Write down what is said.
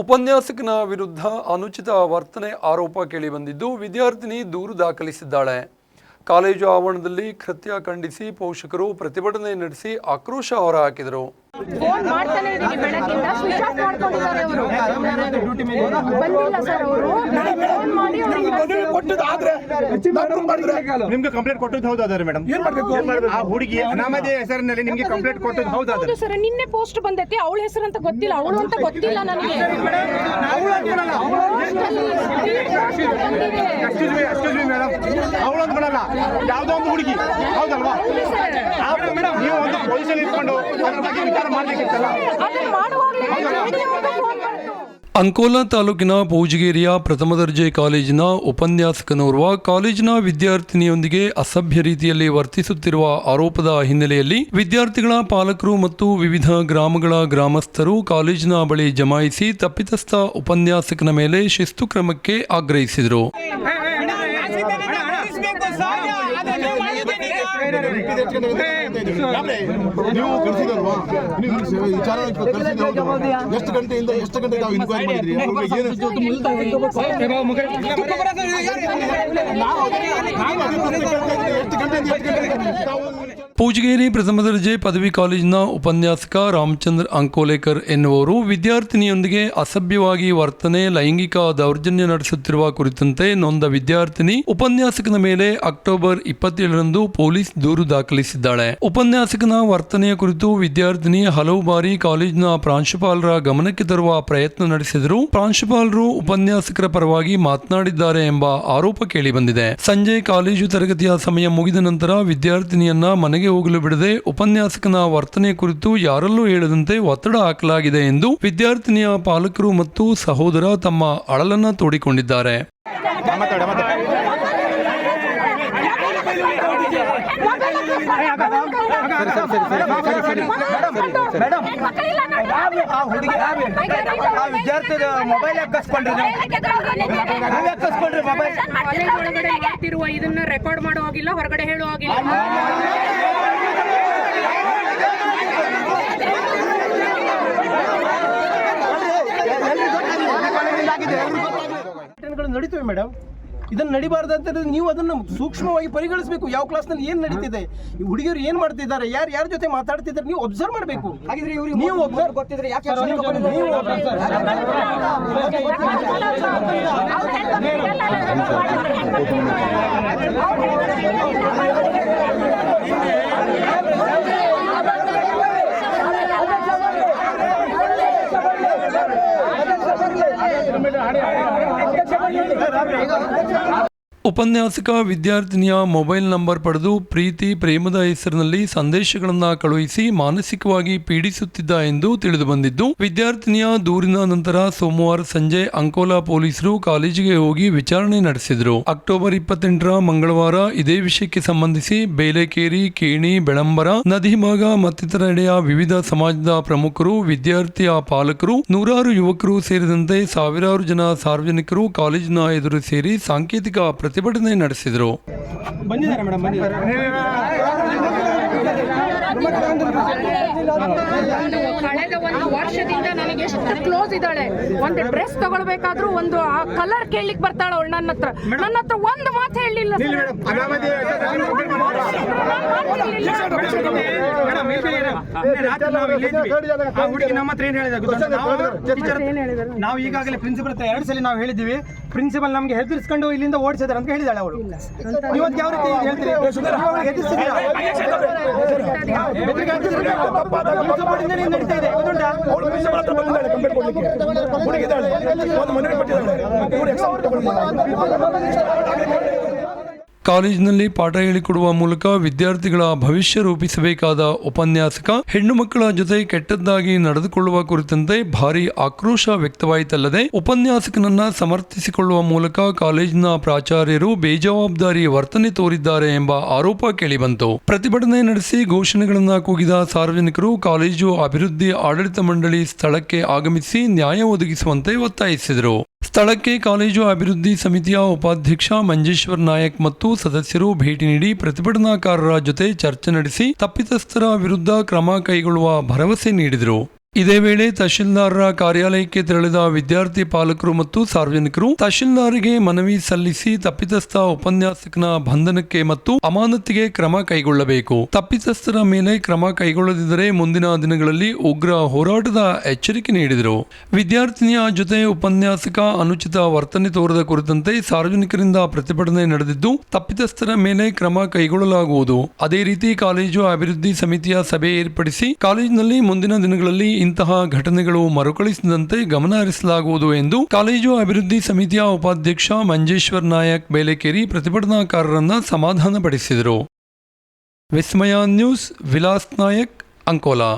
ಉಪನ್ಯಾಸಕನ ವಿರುದ್ಧ ಅನುಚಿತ ವರ್ತನೆ ಆರೋಪ ಕೇಳಿಬಂದಿದ್ದು ವಿದ್ಯಾರ್ಥಿನಿ ದೂರು ದಾಖಲಿಸಿದ್ದಾಳೆ. ಕಾಲೇಜು ಆವರಣದಲ್ಲಿ ಕೃತ್ಯ ಖಂಡಿಸಿ ಪೋಷಕರು ಪ್ರತಿಭಟನೆ ನಡೆಸಿ ಆಕ್ರೋಶ ಹೊರಹಾಕಿದರು. ಫೋನ್ ಮಾಡ್ತಾನೆ ಇದೀನಿ ಬೆಳಗ್ಗಿಂದ ಸ್ವಿಚ್ ಆಫ್ ಮಾಡ್ಕೊಂಡಿದ್ದಾರೆ ಅವರು. ಬಂದಿಲ್ಲ ಸರ್ ಅವರು. ಫೋನ್ ಮಾಡಿ ಅವ್ರಿಗೆ ಕೊಟ್ಟದಾದ್ರೆ ನಿಮ್ಗೆ ಕಂಪ್ಲೇಂಟ್ ಕೊಟ್ಟದ್ದು ಹೌದಾದ್ರೆ ಮೇಡಮ್. ಏನ್ ಮಾಡ್ಬೇಕು? ಆ ಹುಡುಗಿ ಅನಾಮಧೇಯ ಹೆಸರಿನಲ್ಲಿ ನಿಮ್ಗೆ ಕಂಪ್ಲೇಂಟ್ ಕೊಟ್ಟದ್ದು ಹೌದಾದ್ರೆ ಹೌದು ಸರ್ ನಿನ್ನೆ ಪೋಸ್ಟ್ ಬಂದೈತಿ. ಅವಳ ಹೆಸರು ಅಂತ ಗೊತ್ತಿಲ್ಲ. ಅವಳು ಅಂತ ಗೊತ್ತಿಲ್ಲ ನನಗೆ. Excuse me excuse me madam ಅವಳು ಅಂತ ಬಿಡಲ್ಲ ಯಾವುದೋ ಒಂದು ಹುಡುಗಿ. ಹೌದಲ್ವಾ? ಮೇಡಮ್ ನೀವು ಒಂದು ಪೊಸಿಷನ್ ಇಟ್ಕೊಂಡು ಅದ್ರ ಬಗ್ಗೆ ವಿಚಾರ ಮಾಡ್ಬೇಕಿತ್ತಲ್ಲ ಅದನ್ನ ಮಾಡುವಾಗಲೇ ಫೋನ್ ಬಂತು ಅಂಕೋಲಾ ತಾಲೂಕಿನ ಪೌಜಗೇರಿಯ ಪ್ರಥಮ ದರ್ಜೆ ಕಾಲೇಜಿನ ಉಪನ್ಯಾಸಕನೋರ್ವ ಕಾಲೇಜಿನ ವಿದ್ಯಾರ್ಥಿನಿಯೊಂದಿಗೆ ಅಸಭ್ಯ ರೀತಿಯಲ್ಲಿ ವರ್ತಿಸುತ್ತಿರುವ ಆರೋಪದ ಹಿನ್ನೆಲೆಯಲ್ಲಿ ವಿದ್ಯಾರ್ಥಿಗಳ ಪಾಲಕರು ಮತ್ತು ವಿವಿಧ ಗ್ರಾಮಗಳ ಗ್ರಾಮಸ್ಥರು ಕಾಲೇಜಿನ ಬಳಿ ಜಮಾಯಿಸಿ ತಪ್ಪಿತಸ್ಥ ಉಪನ್ಯಾಸಕನ ಮೇಲೆ ಶಿಸ್ತು ಕ್ರಮಕ್ಕೆ ಆಗ್ರಹಿಸಿದರು. ನೀವು ಕಳಿಸಿದಲ್ವಾ ನೀವು ವಿಚಾರ ಕಳಿಸಿದ ಎಷ್ಟು ಗಂಟೆಯಿಂದ ಎಷ್ಟು ಗಂಟೆ ನಾವು ಇನ್ಕ್ವೈರಿ ಮಾಡಿದ್ರಿ. ಎಷ್ಟು ಗಂಟೆಯಿಂದ ಎಷ್ಟು ಗಂಟೆಗೆ ಪೂಜಗೇರಿ ಪ್ರಥಮ ದರ್ಜೆ ಪದವಿ ಕಾಲೇಜಿನ ಉಪನ್ಯಾಸಕ ರಾಮಚಂದ್ರ ಅಂಕೋಲೇಕರ್ ಎನ್ನುವರು ವಿದ್ಯಾರ್ಥಿನಿಯೊಂದಿಗೆ ಅಸಭ್ಯವಾಗಿ ವರ್ತನೆ, ಲೈಂಗಿಕ ದೌರ್ಜನ್ಯ ನಡೆಸುತ್ತಿರುವ ಕುರಿತಂತೆ ನೊಂದ ವಿದ್ಯಾರ್ಥಿನಿ ಉಪನ್ಯಾಸಕನ ಮೇಲೆ ಅಕ್ಟೋಬರ್ ಇಪ್ಪತ್ತೇಳರಂದು ಪೊಲೀಸ್ ದೂರು ದಾಖಲಿಸಿದ್ದಾಳೆ. ಉಪನ್ಯಾಸಕನ ವರ್ತನೆಯ ಕುರಿತು ವಿದ್ಯಾರ್ಥಿನಿ ಹಲವು ಬಾರಿ ಕಾಲೇಜಿನ ಪ್ರಾಂಶುಪಾಲರ ಗಮನಕ್ಕೆ ತರುವ ಪ್ರಯತ್ನ ನಡೆಸಿದರೂ ಪ್ರಾಂಶುಪಾಲರು ಉಪನ್ಯಾಸಕರ ಪರವಾಗಿ ಮಾತನಾಡಿದ್ದಾರೆ ಎಂಬ ಆರೋಪ ಕೇಳಿಬಂದಿದೆ. ಸಂಜೆ ಕಾಲೇಜು ತರಗತಿಯ ಸಮಯ ಮುಗಿದ ನಂತರ ವಿದ್ಯಾರ್ಥಿನಿಯನ್ನ ಮನೆಗೆ ಹೋಗಲು ಬಿಡದೆ ಉಪನ್ಯಾಸಕನ ವರ್ತನೆ ಕುರಿತು ಯಾರಲ್ಲೂ ಹೇಳದಂತೆ ಒತ್ತಡ ಹಾಕಲಾಗಿದೆ ಎಂದು ವಿದ್ಯಾರ್ಥಿನಿಯ ಪಾಲಕರು ಮತ್ತು ಸಹೋದರ ತಮ್ಮ ಅಳಲನ್ನ ತೋಡಿಕೊಂಡಿದ್ದಾರೆ. ಆ ಹುಡುಗಿ ಆ ವಿದ್ಯಾರ್ಥಿ ಮೊಬೈಲ್ ಹಾಕಿಸ್ಕೊಂಡ್ರಿ ನೀವು ಹಾಕಿಸ್ಕೊಂಡ್ರಿ ಮೊಬೈಲ್ ಒಳಗಡೆ ಇದನ್ನ ರೆಕಾರ್ಡ್ ಮಾಡೋ ಹೋಗಿಲ್ಲ ಹೊರಗಡೆ ಹೇಳೋ ಹಾಗಿಲ್ಲ ಘಟನೆಗಳು ನಡೀತವೆ ಮೇಡಮ್ ಇದನ್ನ ನಡಿಬಾರ್ದು ಅಂತ ನೀವು ಅದನ್ನ ಸೂಕ್ಷ್ಮವಾಗಿ ಪರಿಗಣಿಸಬೇಕು ಯಾವ ಕ್ಲಾಸ್ನಲ್ಲಿ ಏನು ನಡೀತಿದೆ ಈ ಹುಡುಗಿಯರು ಏನು ಮಾಡ್ತಿದ್ದಾರೆ ಯಾರು ಯಾರ ಜೊತೆ ಮಾತಾಡ್ತಿದ್ದಾರೆ ನೀವು ಅಬ್ಸರ್ವ್ ಮಾಡಬೇಕು ನೀವು ಒಬ್ಸರ್ವ್ ಗೊತ್ತಿದ್ರೆ ಯಾಕೆ ನೀವು 来咱们给一个 ಉಪನ್ಯಾಸಕ ವಿದ್ಯಾರ್ಥಿನಿಯ ಮೊಬೈಲ್ ನಂಬರ್ ಪಡೆದು ಪ್ರೀತಿ, ಪ್ರೇಮದ ಹೆಸರಿನಲ್ಲಿ ಸಂದೇಶಗಳನ್ನು ಕಳುಹಿಸಿ ಮಾನಸಿಕವಾಗಿ ಪೀಡಿಸುತ್ತಿದ್ದ ಎಂದು ತಿಳಿದುಬಂದಿದ್ದು ವಿದ್ಯಾರ್ಥಿನಿಯ ದೂರಿನ ನಂತರ ಸೋಮವಾರ ಸಂಜೆ ಅಂಕೋಲಾ ಪೊಲೀಸರು ಕಾಲೇಜಿಗೆ ಹೋಗಿ ವಿಚಾರಣೆ ನಡೆಸಿದರು. ಅಕ್ಟೋಬರ್ ಇಪ್ಪತ್ತೆಂಟರ ಮಂಗಳವಾರ ಇದೇ ವಿಷಯಕ್ಕೆ ಸಂಬಂಧಿಸಿ ಬೇಲೆಕೇರಿ, ಕೇಣಿ, ಬೆಳಂಬರ ನದಿಭಾಗ ಮತ್ತಿತರೆಡೆಯ ವಿವಿಧ ಸಮಾಜದ ಪ್ರಮುಖರು ವಿದ್ಯಾರ್ಥಿಯ ಪಾಲಕರು, ನೂರಾರು ಯುವಕರು ಸೇರಿದಂತೆ ಸಾವಿರಾರು ಜನ ಸಾರ್ವಜನಿಕರು ಕಾಲೇಜಿನ ಎದುರು ಸೇರಿ ಸಾಂಕೇತಿಕ ಪ್ರತಿಭಟನೆ ನಡೆಸಿದರು. ಬಂದಿದ್ದಾರೆ ಮೇಡಮ್ ಕಳೆದ ಒಂದು ವರ್ಷದಿಂದ ನನಗೆ ಕ್ಲೋಸ್ ಇದ್ದಾಳೆ ಒಂದು ಡ್ರೆಸ್ ತಗೊಳ್ಬೇಕಾದ್ರೂ ಒಂದು ಆ ಕಲರ್ ಕೇಳಲಿಕ್ಕೆ ಬರ್ತಾಳ ಅವಳು ನನ್ನ ಹತ್ರ ನನ್ನ ಹತ್ರ ಒಂದು ಮಾತು ಹೇಳಲಿಲ್ಲ ನಾವು ಹತ್ರ ಈಗಾಗಲೇ ಪ್ರಿನ್ಸಿಪಲ್ ಹತ್ರ ಎರಡು ಸಲ ನಾವು ಹೇಳಿದೀವಿ ಪ್ರಿನ್ಸಿಪಲ್ ನಮ್ಗೆ ಹೆದರ್ಸ್ಕೊಂಡು ಇಲ್ಲಿಂದ ಓಡಿಸಿದಾರೆ ಅಂತ ಹೇಳಿದಾಳೆ ಅವಳು ಇವತ್ತು ಯಾವ ರೀತಿ ಹೇಳ್ತೀರಿ ನಡೀತಾ ಇದೆ ಗೊತ್ತುಂಟಾ? ಅವಳು ಪ್ರಿನ್ಸಿಪಲ್ ಹತ್ರ ಬಂದಿದ್ದಾಳೆ ಕಂಪ್ಲೇಂಟ್ ಕೊಡ್ಲಿಕ್ಕೆ ಹುಡುಗಿದ್ದಾಳೆ ಒಂದು ಮನವಿ ಕೊಟ್ಟಿದ್ದಾಳೆ ಇವ್ರು ಎಕ್ಸಾಮ್ ಕಾಲೇಜಿನಲ್ಲಿ ಪಾಠ ಹೇಳಿಕೊಡುವ ಮೂಲಕ ವಿದ್ಯಾರ್ಥಿಗಳ ಭವಿಷ್ಯ ರೂಪಿಸಬೇಕಾದ ಉಪನ್ಯಾಸಕ, ಹೆಣ್ಣು ಮಕ್ಕಳ ಜೊತೆ ಕೆಟ್ಟದ್ದಾಗಿ ನಡೆದುಕೊಳ್ಳುವ ಕುರಿತಂತೆ ಭಾರಿ ಆಕ್ರೋಶ ವ್ಯಕ್ತವಾಯಿತಲ್ಲದೆ ಉಪನ್ಯಾಸಕನನ್ನ ಸಮರ್ಥಿಸಿಕೊಳ್ಳುವ ಮೂಲಕ ಕಾಲೇಜಿನ ಪ್ರಾಚಾರ್ಯರು ಬೇಜವಾಬ್ದಾರಿ ವರ್ತನೆ ತೋರಿದ್ದಾರೆ ಎಂಬ ಆರೋಪ ಕೇಳಿಬಂತು. ಪ್ರತಿಭಟನೆ ನಡೆಸಿ ಘೋಷಣೆಗಳನ್ನು ಕೂಗಿದ ಸಾರ್ವಜನಿಕರು ಕಾಲೇಜು ಅಭಿವೃದ್ಧಿ ಆಡಳಿತ ಮಂಡಳಿ ಸ್ಥಳಕ್ಕೆ ಆಗಮಿಸಿ ನ್ಯಾಯ ಒದಗಿಸುವಂತೆ ಒತ್ತಾಯಿಸಿದರು. ಸ್ಥಳಕ್ಕೆ ಕಾಲೇಜು ಅಭಿವೃದ್ಧಿ ಸಮಿತಿಯ ಉಪಾಧ್ಯಕ್ಷ ಮಂಜೇಶ್ವರ್ ನಾಯಕ್ ಮತ್ತು ಸದಸ್ಯರು ಭೇಟಿ ನೀಡಿ ಪ್ರತಿಭಟನಾಕಾರರ ಜೊತೆ ಚರ್ಚೆ ನಡೆಸಿ ತಪ್ಪಿತಸ್ಥರ ವಿರುದ್ಧ ಕ್ರಮ ಕೈಗೊಳ್ಳುವ ಭರವಸೆ ನೀಡಿದರು. ಇದೇ ವೇಳೆ ತಹಶೀಲ್ದಾರರ ಕಾರ್ಯಾಲಯಕ್ಕೆ ತೆರಳಿದ ವಿದ್ಯಾರ್ಥಿ ಪಾಲಕರು ಮತ್ತು ಸಾರ್ವಜನಿಕರು ತಹಶೀಲ್ದಾರಿಗೆ ಮನವಿ ಸಲ್ಲಿಸಿ ತಪ್ಪಿತಸ್ಥ ಉಪನ್ಯಾಸಕನ ಬಂಧನಕ್ಕೆ ಮತ್ತು ಅಮಾನತಿಗೆ ಕ್ರಮ ಕೈಗೊಳ್ಳಬೇಕು. ತಪ್ಪಿತಸ್ಥರ ಮೇಲೆ ಕ್ರಮ ಕೈಗೊಳ್ಳದಿದ್ದರೆ ಮುಂದಿನ ದಿನಗಳಲ್ಲಿ ಉಗ್ರ ಹೋರಾಟದ ಎಚ್ಚರಿಕೆ ನೀಡಿದರು. ವಿದ್ಯಾರ್ಥಿನಿಯ ಜೊತೆ ಉಪನ್ಯಾಸಕ ಅನುಚಿತ ವರ್ತನೆ ತೋರದ ಕುರಿತಂತೆ ಸಾರ್ವಜನಿಕರಿಂದ ಪ್ರತಿಭಟನೆ ನಡೆದಿದ್ದು, ತಪ್ಪಿತಸ್ಥರ ಮೇಲೆ ಕ್ರಮ ಕೈಗೊಳ್ಳಲಾಗುವುದು. ಅದೇ ರೀತಿ ಕಾಲೇಜು ಅಭಿವೃದ್ಧಿ ಸಮಿತಿಯ ಸಭೆ ಏರ್ಪಡಿಸಿ ಕಾಲೇಜಿನಲ್ಲಿ ಮುಂದಿನ ದಿನಗಳಲ್ಲಿ ಇಂತಹ ಘಟನೆಗಳು ಮರುಕಳಿಸದಂತೆ ಗಮನ ಹರಿಸಲಾಗುವುದು ಎಂದು ಕಾಲೇಜು ಅಭಿವೃದ್ಧಿ ಸಮಿತಿಯ ಉಪಾಧ್ಯಕ್ಷ ಮಂಜೇಶ್ವರ್ ನಾಯಕ್ ಬೇಲೆಕೇರಿ ಪ್ರತಿಭಟನಾಕಾರರನ್ನ ಸಮಾಧಾನಪಡಿಸಿದರು. ವಿಸ್ಮಯ ನ್ಯೂಸ್, ವಿಲಾಸ್ ನಾಯಕ್, ಅಂಕೋಲಾ.